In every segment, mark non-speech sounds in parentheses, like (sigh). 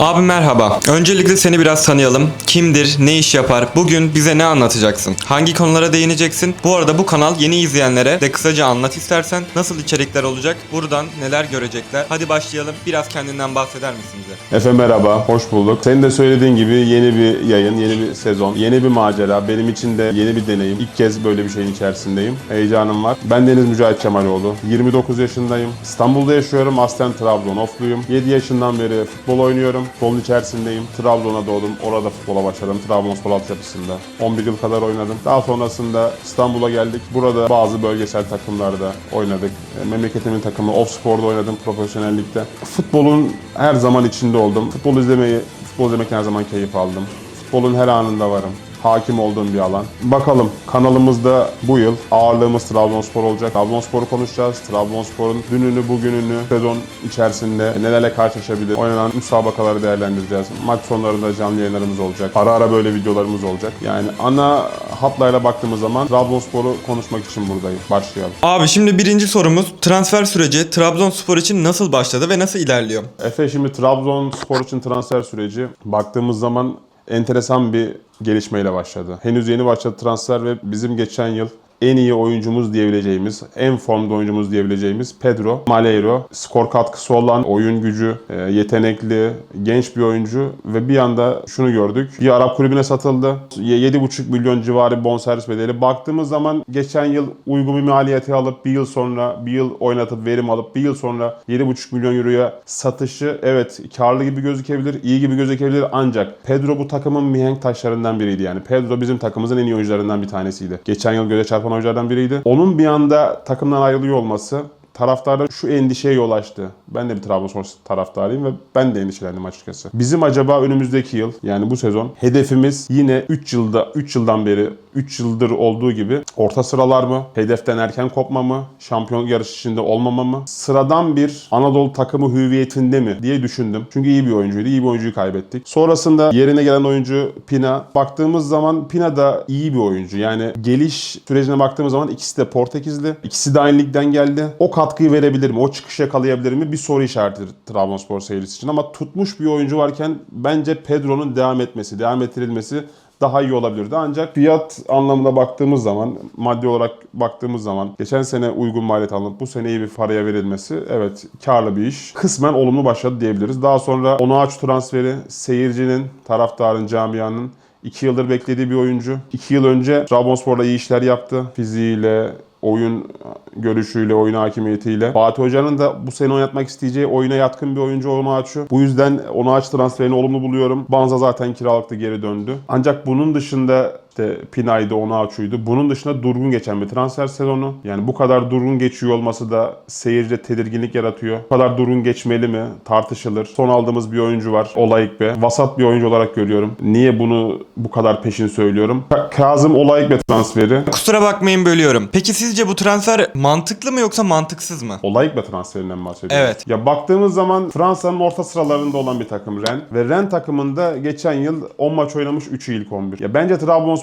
Abi merhaba. Öncelikle seni biraz tanıyalım. Kimdir, ne iş yapar, bugün bize ne anlatacaksın? Hangi konulara değineceksin? Bu arada bu kanal yeni izleyenlere de kısaca anlat istersen. Nasıl içerikler olacak? Buradan neler görecekler? Hadi başlayalım. Biraz kendinden bahseder misin bize? Efe merhaba, hoş bulduk. Senin de söylediğin gibi yeni bir yayın, yeni bir sezon, yeni bir macera. Benim için de yeni bir deneyim. İlk kez böyle bir şeyin içerisindeyim. Heyecanım var. Ben Deniz Mücahit Kemaloğlu. 29 yaşındayım. İstanbul'da yaşıyorum. Aslen Trabzon ofluyum. 7 yaşından beri futbol oynuyorum. Futbolun içerisindeyim. Trabzon'a doğdum. Orada futbola başladım. Trabzonspor altyapısında. 11 yıl kadar oynadım. Daha sonrasında İstanbul'a geldik. Burada bazı bölgesel takımlarda oynadık. E, Memleketimin takımı Ofspor'da oynadım profesyonellikte. Futbolun her zaman içinde oldum. Futbol izlemeyi, futbol izlemekten her zaman keyif aldım. Futbolun her anında varım. Hakim olduğum bir alan. Bakalım kanalımızda bu yıl ağırlığımız Trabzonspor olacak. Trabzonspor'u konuşacağız. Trabzonspor'un dününü, bugününü, sezon içerisinde nelerle karşılaşabilir, oynanan müsabakaları değerlendireceğiz. Maç sonlarında canlı yayınlarımız olacak. Ara ara böyle videolarımız olacak. Yani ana hatlarla baktığımız zaman Trabzonspor'u konuşmak için buradayım. Başlayalım. Abi şimdi birinci sorumuz transfer süreci Trabzonspor için nasıl başladı ve nasıl ilerliyor? Efe şimdi Trabzonspor için transfer süreci baktığımız zaman enteresan bir gelişmeyle başladı. Henüz yeni başladı transfer ve bizim geçen yıl en iyi oyuncumuz diyebileceğimiz, en formda oyuncumuz diyebileceğimiz Pedro Maleiro. Skor katkısı olan, oyun gücü, e, yetenekli, genç bir oyuncu ve bir anda şunu gördük. Bir Arap kulübüne satıldı. 7,5 milyon civarı bonservis bedeli. Baktığımız zaman geçen yıl uygun bir maliyeti alıp bir yıl sonra bir yıl oynatıp verim alıp bir yıl sonra 7,5 milyon euroya satışı evet karlı gibi gözükebilir, iyi gibi gözükebilir ancak Pedro bu takımın mihenk taşlarından biriydi yani. Pedro bizim takımımızın en iyi oyuncularından bir tanesiydi. Geçen yıl göze çarpan oyunculardan biriydi. Onun bir anda takımdan ayrılıyor olması taraftarda şu endişeye yol açtı. Ben de bir Trabzonspor taraftarıyım ve ben de endişelendim açıkçası. Bizim acaba önümüzdeki yıl yani bu sezon hedefimiz yine 3 yılda 3 yıldan beri 3 yıldır olduğu gibi orta sıralar mı? Hedeften erken kopma mı? Şampiyon yarışı içinde olmama mı? Sıradan bir Anadolu takımı hüviyetinde mi diye düşündüm. Çünkü iyi bir oyuncuydu. İyi bir oyuncuyu kaybettik. Sonrasında yerine gelen oyuncu Pina. Baktığımız zaman Pina da iyi bir oyuncu. Yani geliş sürecine baktığımız zaman ikisi de Portekizli. İkisi de aynı ligden geldi. O katkıyı verebilir mi? O çıkış yakalayabilir mi? Bir soru işareti Trabzonspor seyircisi için. Ama tutmuş bir oyuncu varken bence Pedro'nun devam etmesi, devam ettirilmesi daha iyi olabilirdi. Ancak fiyat anlamında baktığımız zaman, maddi olarak baktığımız zaman geçen sene uygun maliyet alınıp bu sene iyi bir paraya verilmesi evet karlı bir iş. Kısmen olumlu başladı diyebiliriz. Daha sonra Onuachu transferi seyircinin, taraftarın, camianın 2 yıldır beklediği bir oyuncu. 2 yıl önce Trabzonspor'la iyi işler yaptı. Fiziğiyle, oyun görüşüyle, oyun hakimiyetiyle. Fatih Hoca'nın da bu sene oynatmak isteyeceği oyuna yatkın bir oyuncu Onuachu. Bu yüzden Onuachu transferini olumlu buluyorum. Banza zaten kiralıktı geri döndü. Ancak bunun dışında işte Pinay'dı, Onuachu'ydu. Bunun dışında durgun geçen bir transfer sezonu. Yani bu kadar durgun geçiyor olması da seyircide tedirginlik yaratıyor. Bu kadar durgun geçmeli mi? Tartışılır. Son aldığımız bir oyuncu var. Olayıkbe. Vasat bir oyuncu olarak görüyorum. Niye bunu bu kadar peşin söylüyorum? Ka- Kazım Olayıkbe transferi. Kusura bakmayın bölüyorum. Peki sizce bu transfer mantıklı mı yoksa mantıksız mı? Olayıkbe transferinden bahsediyorum. Evet. Ya baktığımız zaman Fransa'nın orta sıralarında olan bir takım Ren. Ve Ren takımında geçen yıl 10 maç oynamış 3'ü ilk 11. Ya bence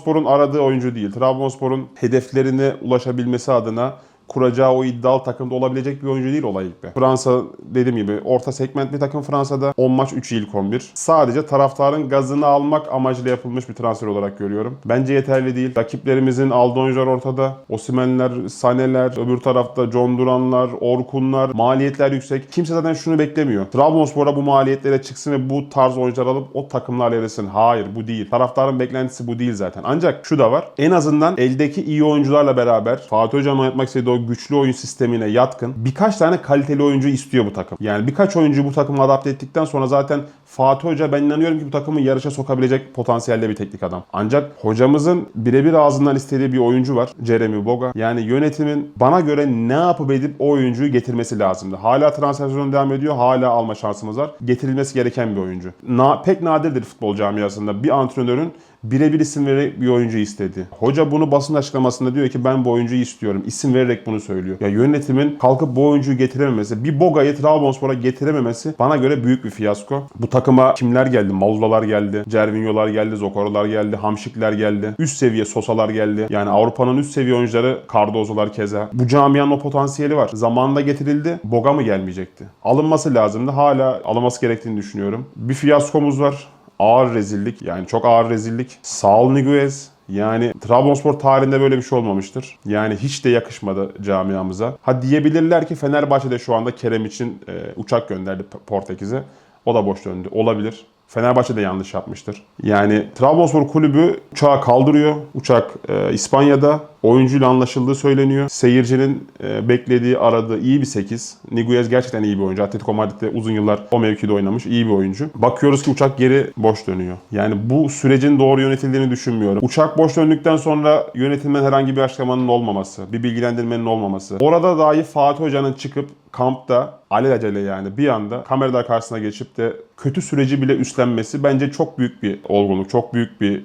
Trabzonspor'un aradığı oyuncu değil. Trabzonspor'un hedeflerine ulaşabilmesi adına kuracağı o iddialı takımda olabilecek bir oyuncu değil Olayık be. Fransa dediğim gibi orta segment bir takım Fransa'da 10 maç 3 ilk 11. Sadece taraftarın gazını almak amacıyla yapılmış bir transfer olarak görüyorum. Bence yeterli değil. Rakiplerimizin aldığı oyuncular ortada. Osimhen'ler, Sane'ler, öbür tarafta John Duran'lar, Orkun'lar, maliyetler yüksek. Kimse zaten şunu beklemiyor. Trabzonspor'a bu maliyetlere çıksın ve bu tarz oyuncular alıp o takımlarla yarışsın. Hayır bu değil. Taraftarın beklentisi bu değil zaten. Ancak şu da var. En azından eldeki iyi oyuncularla beraber Fatih Hoca'nın oynatmak istediği güçlü oyun sistemine yatkın birkaç tane kaliteli oyuncu istiyor bu takım. Yani birkaç oyuncu bu takımı adapte ettikten sonra zaten Fatih Hoca ben inanıyorum ki bu takımı yarışa sokabilecek potansiyelde bir teknik adam. Ancak hocamızın birebir ağzından istediği bir oyuncu var. Jeremy Boga. Yani yönetimin bana göre ne yapıp edip o oyuncuyu getirmesi lazımdı. Hala transfer sezonu devam ediyor. Hala alma şansımız var. Getirilmesi gereken bir oyuncu. Na, pek nadirdir futbol camiasında bir antrenörün birebir isim vererek bir oyuncu istedi. Hoca bunu basın açıklamasında diyor ki ben bu oyuncuyu istiyorum. İsim vererek bunu söylüyor. Ya yönetimin kalkıp bu oyuncuyu getirememesi, bir Boga'yı Trabzonspor'a getirememesi bana göre büyük bir fiyasko. Bu takıma kimler geldi? Mauzlalar geldi, Cervinho'lar geldi, Zokoro'lar geldi, Hamşikler geldi. Üst seviye Sosalar geldi. Yani Avrupa'nın üst seviye oyuncuları Cardozo'lar keza. Bu camianın o potansiyeli var. Zamanında getirildi. Boga mı gelmeyecekti? Alınması lazımdı. Hala alınması gerektiğini düşünüyorum. Bir fiyaskomuz var. Ağır rezillik. Yani çok ağır rezillik. Saul Niguez. Yani Trabzonspor tarihinde böyle bir şey olmamıştır. Yani hiç de yakışmadı camiamıza. Ha diyebilirler ki Fenerbahçe'de şu anda Kerem için e, uçak gönderdi Portekiz'e. O da boş döndü. Olabilir. Fenerbahçe de yanlış yapmıştır. Yani Trabzonspor kulübü uçağı kaldırıyor. Uçak e, İspanya'da. Oyuncuyla anlaşıldığı söyleniyor. Seyircinin e, beklediği, aradığı iyi bir 8. Niguez gerçekten iyi bir oyuncu. Atletico Madrid'de uzun yıllar o mevkide oynamış. iyi bir oyuncu. Bakıyoruz ki uçak geri boş dönüyor. Yani bu sürecin doğru yönetildiğini düşünmüyorum. Uçak boş döndükten sonra yönetimden herhangi bir açıklamanın olmaması, bir bilgilendirmenin olmaması. Orada dahi Fatih Hoca'nın çıkıp kampta alelacele yani bir anda kameralar karşısına geçip de kötü süreci bile üstlenmesi bence çok büyük bir olgunluk, çok büyük bir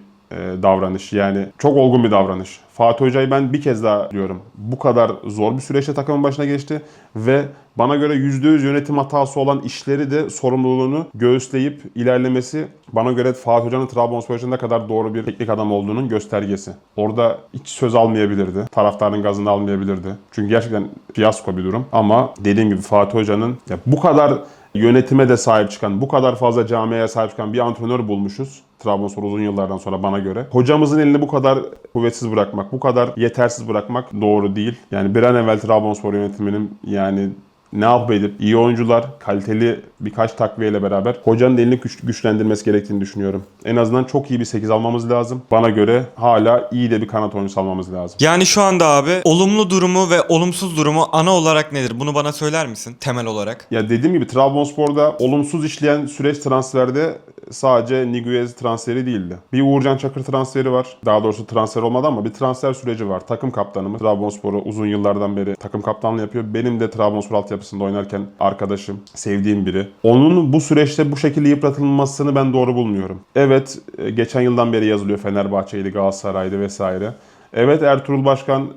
davranış. Yani çok olgun bir davranış. Fatih Hoca'yı ben bir kez daha diyorum. Bu kadar zor bir süreçte takımın başına geçti ve bana göre %100 yönetim hatası olan işleri de sorumluluğunu göğüsleyip ilerlemesi bana göre Fatih Hoca'nın Trabzonspor ne kadar doğru bir teknik adam olduğunun göstergesi. Orada hiç söz almayabilirdi. Taraftarın gazını almayabilirdi. Çünkü gerçekten fiyasko bir durum. Ama dediğim gibi Fatih Hoca'nın bu kadar yönetime de sahip çıkan, bu kadar fazla camiaya sahip çıkan bir antrenör bulmuşuz. Trabzonspor uzun yıllardan sonra bana göre. Hocamızın elini bu kadar kuvvetsiz bırakmak, bu kadar yetersiz bırakmak doğru değil. Yani bir an evvel Trabzonspor yönetiminin yani ne yapıp edip iyi oyuncular, kaliteli birkaç takviyeyle beraber hocanın elini güç- güçlendirmesi gerektiğini düşünüyorum. En azından çok iyi bir 8 almamız lazım. Bana göre hala iyi de bir kanat oyuncusu almamız lazım. Yani şu anda abi olumlu durumu ve olumsuz durumu ana olarak nedir? Bunu bana söyler misin temel olarak? Ya dediğim gibi Trabzonspor'da olumsuz işleyen süreç transferde sadece Niguez transferi değildi. Bir Uğurcan Çakır transferi var. Daha doğrusu transfer olmadı ama bir transfer süreci var. Takım kaptanımız Trabzonspor'u uzun yıllardan beri takım kaptanlığı yapıyor. Benim de Trabzonspor altyapısında oynarken arkadaşım, sevdiğim biri. Onun bu süreçte bu şekilde yıpratılmasını ben doğru bulmuyorum. Evet, e, geçen yıldan beri yazılıyor Fenerbahçe'ydi, Galatasaray'dı vesaire. Evet Ertuğrul Başkan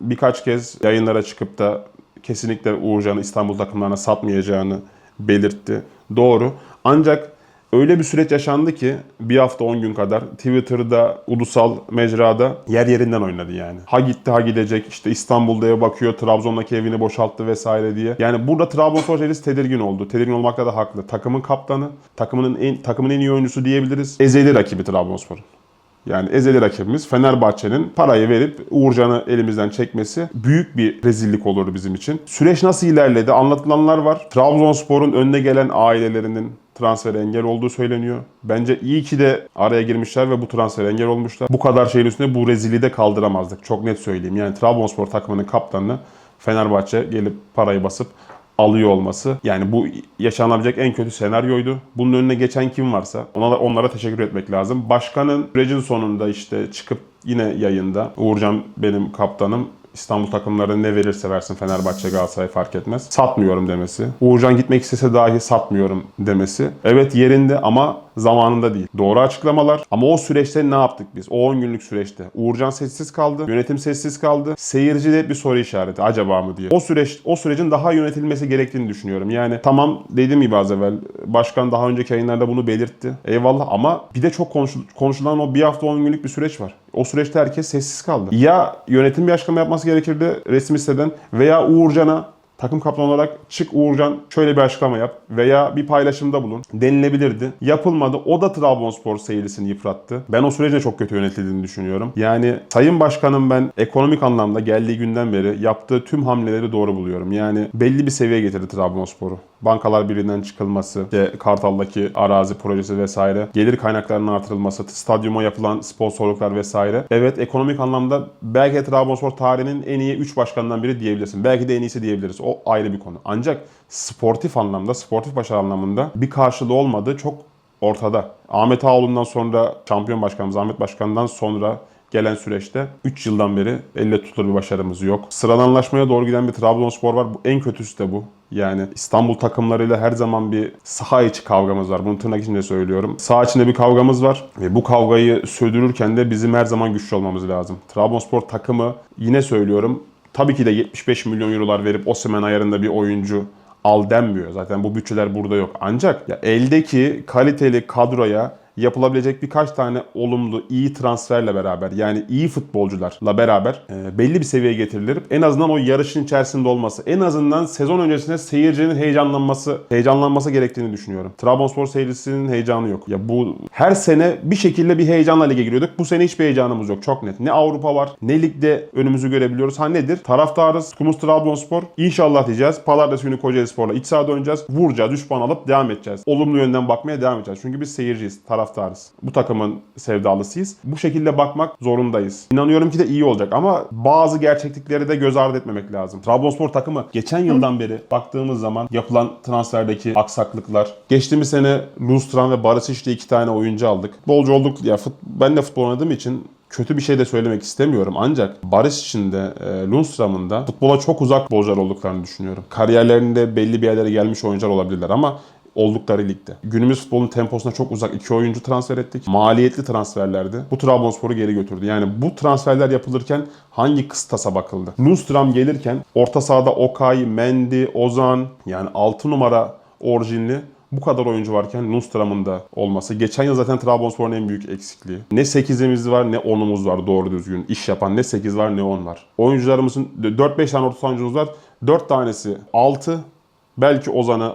birkaç kez yayınlara çıkıp da kesinlikle Uğurcan'ı İstanbul takımlarına satmayacağını belirtti. Doğru. Ancak öyle bir süreç yaşandı ki bir hafta 10 gün kadar Twitter'da, ulusal mecrada yer yerinden oynadı yani. Ha gitti ha gidecek işte İstanbul'da eve bakıyor, Trabzon'daki evini boşalttı vesaire diye. Yani burada Trabzonspor serisi tedirgin oldu. Tedirgin olmakta da haklı. Takımın kaptanı, takımının en, takımın en iyi oyuncusu diyebiliriz. Ezeli rakibi Trabzonspor'un. Yani ezeli rakibimiz Fenerbahçe'nin parayı verip Uğurcan'ı elimizden çekmesi büyük bir rezillik olurdu bizim için. Süreç nasıl ilerledi? Anlatılanlar var. Trabzonspor'un önüne gelen ailelerinin transfer engel olduğu söyleniyor. Bence iyi ki de araya girmişler ve bu transfer engel olmuşlar. Bu kadar şeyin üstüne bu rezilliği de kaldıramazdık. Çok net söyleyeyim. Yani Trabzonspor takımının kaptanını Fenerbahçe gelip parayı basıp alıyor olması. Yani bu yaşanabilecek en kötü senaryoydu. Bunun önüne geçen kim varsa ona onlara teşekkür etmek lazım. Başkanın sürecin sonunda işte çıkıp yine yayında Uğurcan benim kaptanım İstanbul takımları ne verirse versin Fenerbahçe Galatasaray fark etmez. Satmıyorum demesi. Uğurcan gitmek istese dahi satmıyorum demesi. Evet yerinde ama zamanında değil. Doğru açıklamalar ama o süreçte ne yaptık biz? O 10 günlük süreçte. Uğurcan sessiz kaldı. Yönetim sessiz kaldı. Seyircide hep bir soru işareti. Acaba mı diye. O süreç o sürecin daha yönetilmesi gerektiğini düşünüyorum. Yani tamam dediğim gibi az evvel başkan daha önceki yayınlarda bunu belirtti. Eyvallah ama bir de çok konuşul- konuşulan o bir hafta 10 günlük bir süreç var. O süreçte herkes sessiz kaldı. Ya yönetim bir açıklama yapması gerekirdi resmi siteden veya Uğurcan'a takım kaptanı olarak çık Uğurcan şöyle bir açıklama yap veya bir paylaşımda bulun denilebilirdi. Yapılmadı. O da Trabzonspor seyircisini yıprattı. Ben o sürecin çok kötü yönetildiğini düşünüyorum. Yani Sayın Başkanım ben ekonomik anlamda geldiği günden beri yaptığı tüm hamleleri doğru buluyorum. Yani belli bir seviyeye getirdi Trabzonspor'u. Bankalar Birliği'nden çıkılması, işte Kartal'daki arazi projesi vesaire, gelir kaynaklarının artırılması, stadyuma yapılan sponsorluklar vesaire. Evet ekonomik anlamda belki de Trabzonspor tarihinin en iyi 3 başkanından biri diyebilirsin. Belki de en iyisi diyebiliriz. O ayrı bir konu. Ancak sportif anlamda, sportif başarı anlamında bir karşılığı olmadığı çok ortada. Ahmet Ağoğlu'ndan sonra şampiyon başkanımız Ahmet Başkan'dan sonra gelen süreçte 3 yıldan beri elle tutulur bir başarımız yok. Sıradanlaşmaya doğru giden bir Trabzonspor var. Bu en kötüsü de bu. Yani İstanbul takımlarıyla her zaman bir saha içi kavgamız var. Bunu tırnak içinde söylüyorum. Saha içinde bir kavgamız var ve bu kavgayı sürdürürken de bizim her zaman güçlü olmamız lazım. Trabzonspor takımı yine söylüyorum Tabii ki de 75 milyon eurolar verip Osimhen ayarında bir oyuncu al denmiyor. Zaten bu bütçeler burada yok. Ancak ya eldeki kaliteli kadroya yapılabilecek birkaç tane olumlu, iyi transferle beraber yani iyi futbolcularla beraber e, belli bir seviyeye getirilip en azından o yarışın içerisinde olması, en azından sezon öncesinde seyircinin heyecanlanması, heyecanlanması gerektiğini düşünüyorum. Trabzonspor seyircisinin heyecanı yok. Ya bu her sene bir şekilde bir heyecanla lige giriyorduk. Bu sene hiçbir heyecanımız yok. Çok net. Ne Avrupa var, ne ligde önümüzü görebiliyoruz. Ha nedir? Taraftarız. Kumuz Trabzonspor. İnşallah diyeceğiz. Pazartesi günü Kocaeli Spor'la iç sahada oynayacağız. Vuracağız, 3 puan alıp devam edeceğiz. Olumlu yönden bakmaya devam edeceğiz. Çünkü biz seyirciyiz, taraftarız. Bu takımın sevdalısıyız. Bu şekilde bakmak zorundayız. İnanıyorum ki de iyi olacak ama bazı gerçeklikleri de göz ardı etmemek lazım. Trabzonspor takımı geçen yıldan beri baktığımız zaman yapılan transferdeki aksaklıklar. Geçtiğimiz sene Lundstram ve Barisic diye iki tane oyuncu aldık. Bolcu olduk ya fut, ben de futbol oynadığım için kötü bir şey de söylemek istemiyorum. Ancak Barisic'in de e, Lundstram'ın da futbola çok uzak futbolcular olduklarını düşünüyorum. Kariyerlerinde belli bir yerlere gelmiş oyuncular olabilirler ama oldukları ligde. Günümüz futbolun temposuna çok uzak iki oyuncu transfer ettik. Maliyetli transferlerdi. Bu Trabzonspor'u geri götürdü. Yani bu transferler yapılırken hangi kıstasa bakıldı? Lundstram gelirken orta sahada Okay, Mendy, Ozan yani 6 numara orijinli bu kadar oyuncu varken Lundstram'ın da olması. Geçen yıl zaten Trabzonspor'un en büyük eksikliği. Ne 8'imiz var ne 10'umuz var doğru düzgün. iş yapan ne 8 var ne 10 var. Oyuncularımızın 4-5 tane orta sahancımız var. 4 tanesi 6 belki Ozan'ı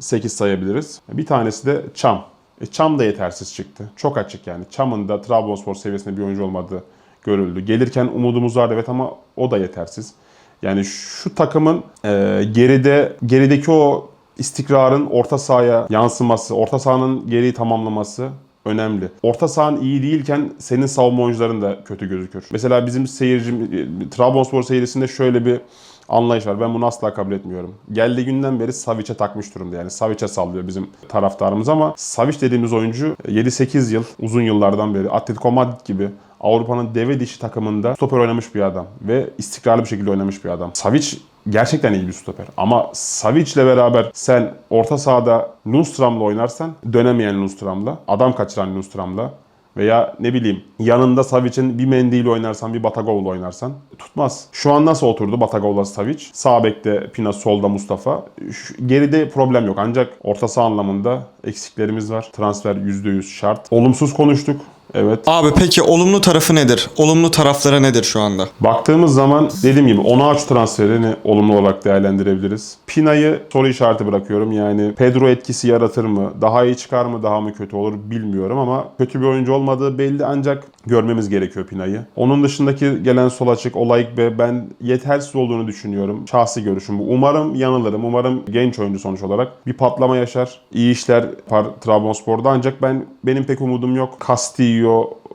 8 sayabiliriz. Bir tanesi de Çam. E, Çam da yetersiz çıktı. Çok açık yani. Çam'ın da Trabzonspor seviyesinde bir oyuncu olmadığı görüldü. Gelirken umudumuz vardı evet ama o da yetersiz. Yani şu takımın e, geride gerideki o istikrarın orta sahaya yansıması, orta sahanın geriyi tamamlaması önemli. Orta sahan iyi değilken senin savunma oyuncuların da kötü gözükür. Mesela bizim seyirci Trabzonspor seyircisinde şöyle bir anlayış var. Ben bunu asla kabul etmiyorum. Geldiği günden beri Savic'e takmış durumda. Yani Savic'e sallıyor bizim taraftarımız ama Savic dediğimiz oyuncu 7-8 yıl uzun yıllardan beri Atletico Madrid gibi Avrupa'nın deve dişi takımında stoper oynamış bir adam ve istikrarlı bir şekilde oynamış bir adam. Savic gerçekten iyi bir stoper. Ama Savic'le beraber sen orta sahada Lundstram'la oynarsan dönemeyen Lundstram'la, adam kaçıran Lundstram'la veya ne bileyim yanında Savic'in bir mendiyle oynarsan bir Batagov'la oynarsan tutmaz. Şu an nasıl oturdu Batagov'la Savic? Sağ bekte Pina, solda Mustafa. Şu- geride problem yok ancak orta saha anlamında eksiklerimiz var. Transfer %100 şart. Olumsuz konuştuk. Evet. Abi peki olumlu tarafı nedir? Olumlu tarafları nedir şu anda? Baktığımız zaman dediğim gibi Onaç transferini olumlu olarak değerlendirebiliriz. Pina'yı soru işareti bırakıyorum. Yani Pedro etkisi yaratır mı? Daha iyi çıkar mı? Daha mı kötü olur bilmiyorum ama kötü bir oyuncu olmadığı belli ancak görmemiz gerekiyor Pina'yı. Onun dışındaki gelen sol açık Olayık ve ben yetersiz olduğunu düşünüyorum. Şahsi görüşüm bu. Umarım yanılırım. Umarım genç oyuncu sonuç olarak bir patlama yaşar. İyi işler yapar Trabzonspor'da ancak ben benim pek umudum yok. Castillo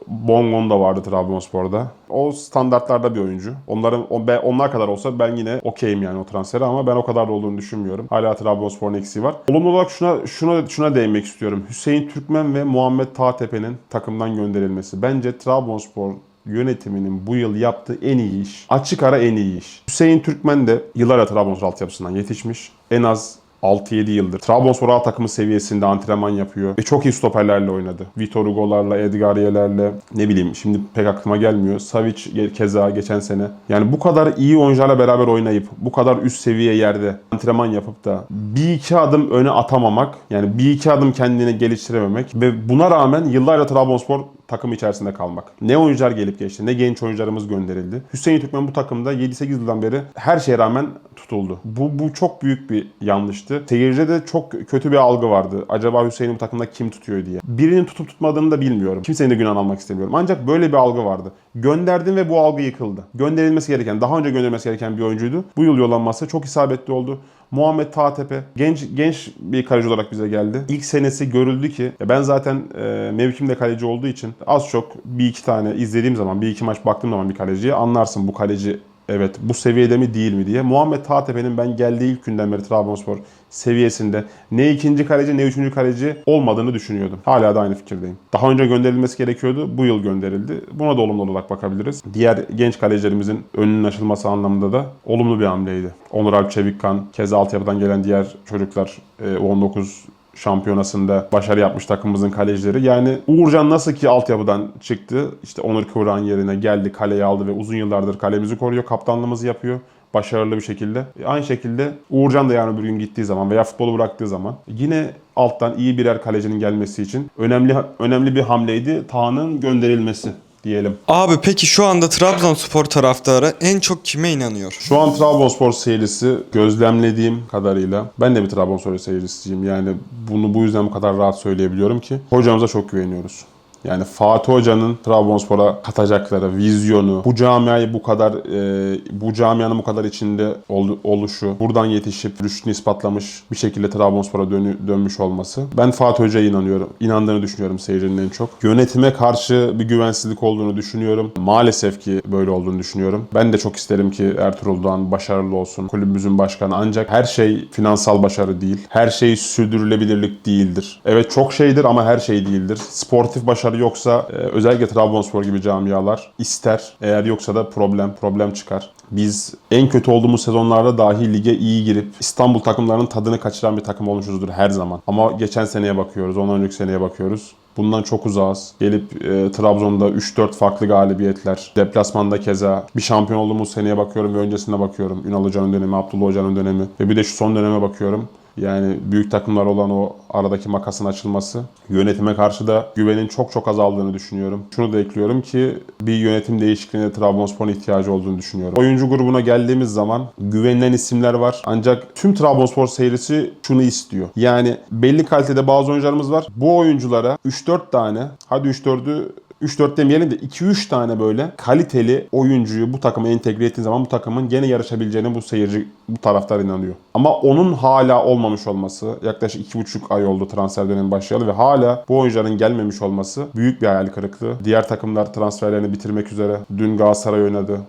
Bongon da vardı Trabzonspor'da. O standartlarda bir oyuncu. Onların onlar kadar olsa ben yine okeyim yani o transferi ama ben o kadar da olduğunu düşünmüyorum. Hala Trabzonspor'un eksiği var. Olumlu olarak şuna şuna şuna değinmek istiyorum. Hüseyin Türkmen ve Muhammed Tağtepe'nin takımdan gönderilmesi. Bence Trabzonspor yönetiminin bu yıl yaptığı en iyi iş. Açık ara en iyi iş. Hüseyin Türkmen de yıllarca Trabzonspor altyapısından yetişmiş. En az 6-7 yıldır. Trabzonspor A takımı seviyesinde antrenman yapıyor. Ve çok iyi stoperlerle oynadı. Vitor Hugo'larla, Edgar'yelerle ne bileyim şimdi pek aklıma gelmiyor. Savic keza geçen sene. Yani bu kadar iyi oyuncularla beraber oynayıp bu kadar üst seviye yerde antrenman yapıp da bir iki adım öne atamamak yani bir iki adım kendini geliştirememek ve buna rağmen yıllarca Trabzonspor takım içerisinde kalmak. Ne oyuncular gelip geçti, ne genç oyuncularımız gönderildi. Hüseyin Türkmen bu takımda 7-8 yıldan beri her şeye rağmen tutuldu. Bu, bu çok büyük bir yanlıştı. Seyircide de çok kötü bir algı vardı. Acaba Hüseyin'i bu takımda kim tutuyor diye. Birinin tutup tutmadığını da bilmiyorum. Kimsenin de günah almak istemiyorum. Ancak böyle bir algı vardı. Gönderdin ve bu algı yıkıldı. Gönderilmesi gereken, daha önce gönderilmesi gereken bir oyuncuydu. Bu yıl yollanması çok isabetli oldu. Muhammed Tağtepe genç genç bir kaleci olarak bize geldi. İlk senesi görüldü ki ben zaten e, mevkimde kaleci olduğu için az çok bir iki tane izlediğim zaman bir iki maç baktığım zaman bir kaleciye anlarsın bu kaleci evet bu seviyede mi değil mi diye. Muhammed Tağtepe'nin ben geldiği ilk günden beri Trabzonspor seviyesinde ne ikinci kaleci ne üçüncü kaleci olmadığını düşünüyordum. Hala da aynı fikirdeyim. Daha önce gönderilmesi gerekiyordu. Bu yıl gönderildi. Buna da olumlu olarak bakabiliriz. Diğer genç kalecilerimizin önünün açılması anlamında da olumlu bir hamleydi. Onur Alp Çevikkan, keza altyapıdan gelen diğer çocuklar e, 19 şampiyonasında başarı yapmış takımımızın kalecileri. Yani Uğurcan nasıl ki altyapıdan çıktı, işte Onur Kıvran yerine geldi, kaleyi aldı ve uzun yıllardır kalemizi koruyor, kaptanlığımızı yapıyor başarılı bir şekilde. E, Aynı şekilde Uğurcan da yarın bir gün gittiği zaman veya futbolu bıraktığı zaman yine alttan iyi birer kalecinin gelmesi için önemli önemli bir hamleydi. Taha'nın gönderilmesi diyelim. Abi peki şu anda Trabzonspor taraftarı en çok kime inanıyor? Şu an Trabzonspor seyircisi gözlemlediğim kadarıyla ben de bir Trabzonspor seyircisiyim. Yani bunu bu yüzden bu kadar rahat söyleyebiliyorum ki hocamıza çok güveniyoruz. Yani Fatih Hoca'nın Trabzonspor'a katacakları, vizyonu, bu camiayı bu kadar, e, bu camianın bu kadar içinde ol- oluşu, buradan yetişip rüştünü ispatlamış bir şekilde Trabzonspor'a dönü- dönmüş olması. Ben Fatih Hoca'ya inanıyorum. İnandığını düşünüyorum seyircinin en çok. Yönetime karşı bir güvensizlik olduğunu düşünüyorum. Maalesef ki böyle olduğunu düşünüyorum. Ben de çok isterim ki Ertuğrul Doğan başarılı olsun. Kulübümüzün başkanı ancak her şey finansal başarı değil. Her şey sürdürülebilirlik değildir. Evet çok şeydir ama her şey değildir. Sportif başarı yoksa e, özellikle Trabzonspor gibi camialar ister. Eğer yoksa da problem problem çıkar. Biz en kötü olduğumuz sezonlarda dahi lige iyi girip İstanbul takımlarının tadını kaçıran bir takım olmuşuzdur her zaman. Ama geçen seneye bakıyoruz, ondan önceki seneye bakıyoruz. Bundan çok uzağız. Gelip e, Trabzon'da 3-4 farklı galibiyetler. Deplasmanda keza. Bir şampiyon olduğumuz seneye bakıyorum ve öncesine bakıyorum. Ünal Hoca'nın dönemi, Abdullah Hoca'nın dönemi. Ve bir de şu son döneme bakıyorum. Yani büyük takımlar olan o aradaki makasın açılması. Yönetime karşı da güvenin çok çok azaldığını düşünüyorum. Şunu da ekliyorum ki bir yönetim değişikliğine Trabzonspor'un ihtiyacı olduğunu düşünüyorum. Oyuncu grubuna geldiğimiz zaman güvenilen isimler var. Ancak tüm Trabzonspor seyircisi şunu istiyor. Yani belli kalitede bazı oyuncularımız var. Bu oyunculara 3-4 tane, hadi 3-4'ü 3-4 demeyelim de 2-3 tane böyle kaliteli oyuncuyu bu takıma entegre ettiğin zaman bu takımın gene yarışabileceğine bu seyirci, bu taraftar inanıyor. Ama onun hala olmamış olması, yaklaşık 2,5 ay oldu transfer dönemi başlayalı ve hala bu oyuncuların gelmemiş olması büyük bir hayal kırıklığı. Diğer takımlar transferlerini bitirmek üzere. Dün Galatasaray oynadı,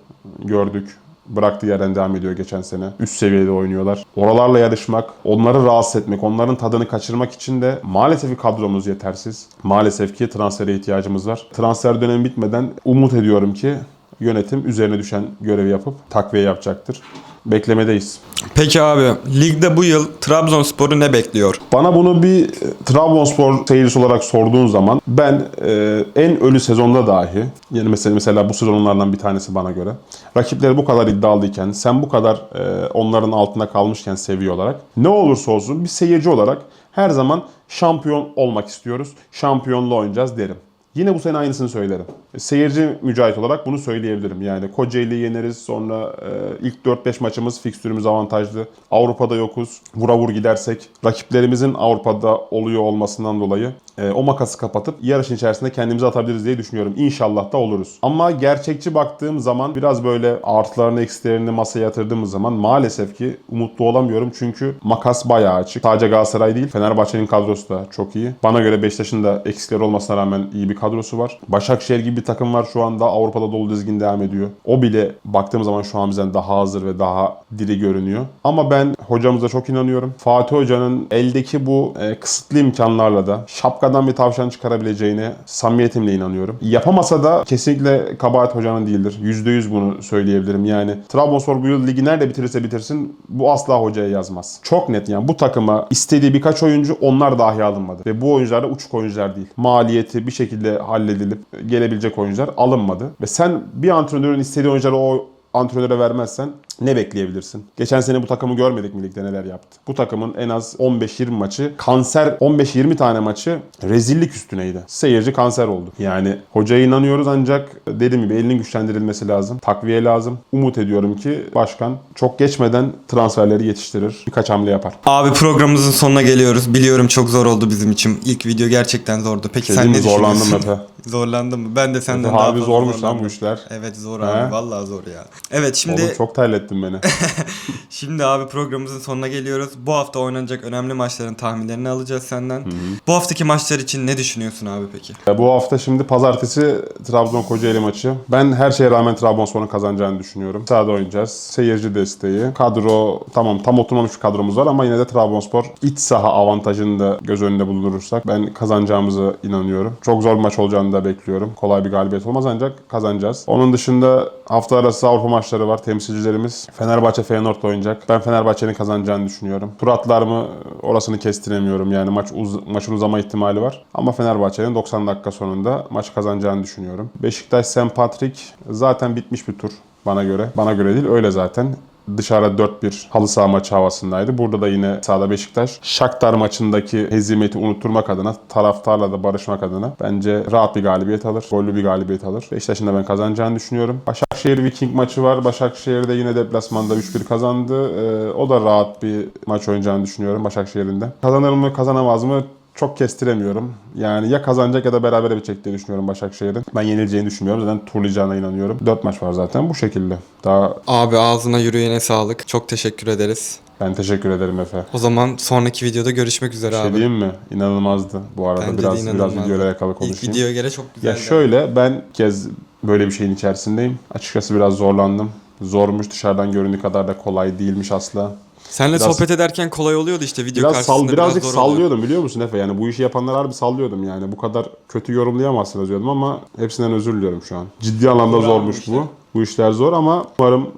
gördük bıraktığı yerden devam ediyor geçen sene. Üst seviyede oynuyorlar. Oralarla yarışmak, onları rahatsız etmek, onların tadını kaçırmak için de maalesef ki kadromuz yetersiz. Maalesef ki transfere ihtiyacımız var. Transfer dönemi bitmeden umut ediyorum ki yönetim üzerine düşen görevi yapıp takviye yapacaktır. Beklemedeyiz. Peki abi ligde bu yıl Trabzonspor'u ne bekliyor? Bana bunu bir Trabzonspor seyircisi olarak sorduğun zaman ben e, en ölü sezonda dahi yani mesela mesela bu sezonlardan bir tanesi bana göre rakipleri bu kadar iddialıyken sen bu kadar e, onların altında kalmışken seviye olarak ne olursa olsun bir seyirci olarak her zaman şampiyon olmak istiyoruz. Şampiyonla oynayacağız derim. Yine bu sene aynısını söylerim. Seyirci mücahit olarak bunu söyleyebilirim. Yani Kocaeli'yi yeneriz. Sonra e, ilk 4-5 maçımız fikstürümüz avantajlı. Avrupa'da yokuz. Vura vur gidersek rakiplerimizin Avrupa'da oluyor olmasından dolayı e, o makası kapatıp yarışın içerisinde kendimizi atabiliriz diye düşünüyorum. İnşallah da oluruz. Ama gerçekçi baktığım zaman biraz böyle artılarını eksilerini masaya yatırdığımız zaman maalesef ki umutlu olamıyorum. Çünkü makas bayağı açık. Sadece Galatasaray değil Fenerbahçe'nin kadrosu da çok iyi. Bana göre Beşiktaş'ın da eksikleri olmasına rağmen iyi bir kadrosu var. Başakşehir gibi bir takım var şu anda Avrupa'da dolu dizgin devam ediyor. O bile baktığım zaman şu an bizden daha hazır ve daha diri görünüyor. Ama ben hocamıza çok inanıyorum. Fatih Hoca'nın eldeki bu e, kısıtlı imkanlarla da şapkadan bir tavşan çıkarabileceğine samimiyetimle inanıyorum. Yapamasa da kesinlikle kabahat hocanın değildir. %100 bunu söyleyebilirim. Yani Trabzonspor bu yıl ligi nerede bitirirse bitirsin bu asla hocaya yazmaz. Çok net yani bu takıma istediği birkaç oyuncu onlar dahi alınmadı. Ve bu oyuncular da uçuk oyuncular değil. Maliyeti bir şekilde halledilip gelebilecek oyuncular alınmadı. Ve sen bir antrenörün istediği oyuncuları o antrenöre vermezsen ne bekleyebilirsin? Geçen sene bu takımı görmedik mi ligde neler yaptı? Bu takımın en az 15-20 maçı kanser 15-20 tane maçı rezillik üstüneydi. Seyirci kanser oldu. Yani hocaya inanıyoruz ancak dediğim gibi elinin güçlendirilmesi lazım. Takviye lazım. Umut ediyorum ki başkan çok geçmeden transferleri yetiştirir. Birkaç hamle yapar. Abi programımızın sonuna geliyoruz. Biliyorum çok zor oldu bizim için. İlk video gerçekten zordu. Peki sen Dedim ne mi (laughs) zorlandım? Efe. Zorlandım mı? Ben de senden Efe, daha fazla zormuş lan zorlandım. bu işler. Evet zor He? abi. Vallahi zor ya. Evet şimdi Oğlum çok terlettin beni. (laughs) Şimdi abi programımızın sonuna geliyoruz. Bu hafta oynanacak önemli maçların tahminlerini alacağız senden. Bu haftaki maçlar için ne düşünüyorsun abi peki? Ya Bu hafta şimdi pazartesi Trabzon Kocaeli maçı. Ben her şeye rağmen Trabzonspor'un kazanacağını düşünüyorum. Sahada oynayacağız. Seyirci desteği. Kadro tamam tam oturmamış bir kadromuz var ama yine de Trabzonspor iç saha avantajını da göz önünde bulundurursak ben kazanacağımıza inanıyorum. Çok zor bir maç olacağını da bekliyorum. Kolay bir galibiyet olmaz ancak kazanacağız. Onun dışında hafta arası Avrupa maçları var. Temsilcilerimiz maçımız Fenerbahçe Feyenoord'la oynayacak. Ben Fenerbahçe'nin kazanacağını düşünüyorum. Tur atlar mı orasını kestiremiyorum. Yani maç uz- maçın uzama ihtimali var. Ama Fenerbahçe'nin 90 dakika sonunda maç kazanacağını düşünüyorum. Beşiktaş St. Patrick zaten bitmiş bir tur bana göre. Bana göre değil öyle zaten. Dışarıda 4-1 halı saha maçı havasındaydı. Burada da yine sahada Beşiktaş. Shakhtar maçındaki hezimeti unutturmak adına, taraftarla da barışmak adına bence rahat bir galibiyet alır. Gollü bir galibiyet alır. Beşiktaş'ın da ben kazanacağını düşünüyorum. Başakşehir Viking maçı var. Başakşehir de yine deplasmanda 3-1 kazandı. Ee, o da rahat bir maç oynayacağını düşünüyorum Başakşehir'in de. Kazanır mı kazanamaz mı çok kestiremiyorum. Yani ya kazanacak ya da berabere bitecek diye düşünüyorum Başakşehir'in. Ben yenileceğini düşünmüyorum. Zaten turlayacağına inanıyorum. 4 maç var zaten bu şekilde. Daha Abi ağzına yüreğine sağlık. Çok teşekkür ederiz. ben teşekkür ederim Efe. O zaman sonraki videoda görüşmek üzere Bir şey abi. diyeyim mi? İnanılmazdı bu arada. Bence de biraz biraz inanılmazdı. videoyla alakalı İlk konuşayım. videoya göre çok güzeldi. Ya şöyle ben ilk kez böyle bir şeyin içerisindeyim. Açıkçası biraz zorlandım. Zormuş dışarıdan göründüğü kadar da kolay değilmiş asla. Seninle biraz- sohbet ederken kolay oluyordu işte video Biraz karşısında sal, birazcık biraz oluyor. sallıyordum biliyor musun Efe? Yani bu işi yapanlar harbi sallıyordum yani. Bu kadar kötü yorumlayamazsınız diyordum ama hepsinden özür diliyorum şu an. Ciddi anlamda zormuş bu. Bu işler zor ama umarım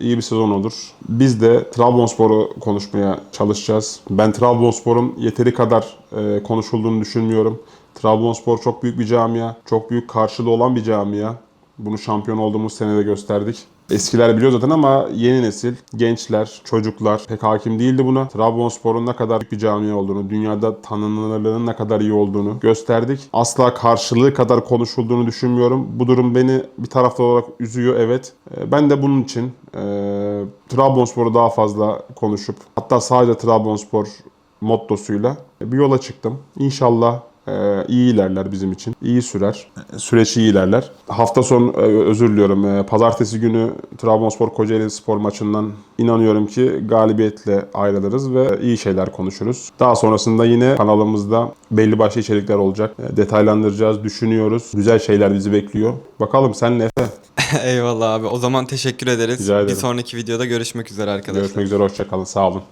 iyi bir sezon olur. Biz de Trabzonspor'u konuşmaya çalışacağız. Ben Trabzonspor'un yeteri kadar e, konuşulduğunu düşünmüyorum. Trabzonspor çok büyük bir camia. Çok büyük karşılığı olan bir camia. Bunu şampiyon olduğumuz senede gösterdik. Eskiler biliyor zaten ama yeni nesil, gençler, çocuklar pek hakim değildi buna. Trabzonspor'un ne kadar büyük bir camia olduğunu, dünyada tanınırlığının ne kadar iyi olduğunu gösterdik. Asla karşılığı kadar konuşulduğunu düşünmüyorum. Bu durum beni bir taraftar olarak üzüyor evet. Ee, Ben de bunun için e, Trabzonspor'u daha fazla konuşup hatta sadece Trabzonspor mottosuyla bir yola çıktım. İnşallah iyi ilerler bizim için. İyi sürer. Süreç iyi ilerler. Hafta sonu e, özür diliyorum. e, Pazartesi günü Trabzonspor Kocaeli Spor maçından inanıyorum ki galibiyetle ayrılırız ve iyi şeyler konuşuruz. Daha sonrasında yine kanalımızda belli başlı içerikler olacak. E, Detaylandıracağız, düşünüyoruz. Güzel şeyler bizi bekliyor. Bakalım sen Efe. (laughs) Eyvallah abi. O zaman teşekkür ederiz. Rica ederim. Bir sonraki videoda görüşmek üzere arkadaşlar. Görüşmek üzere, hoşçakalın. Sağ olun.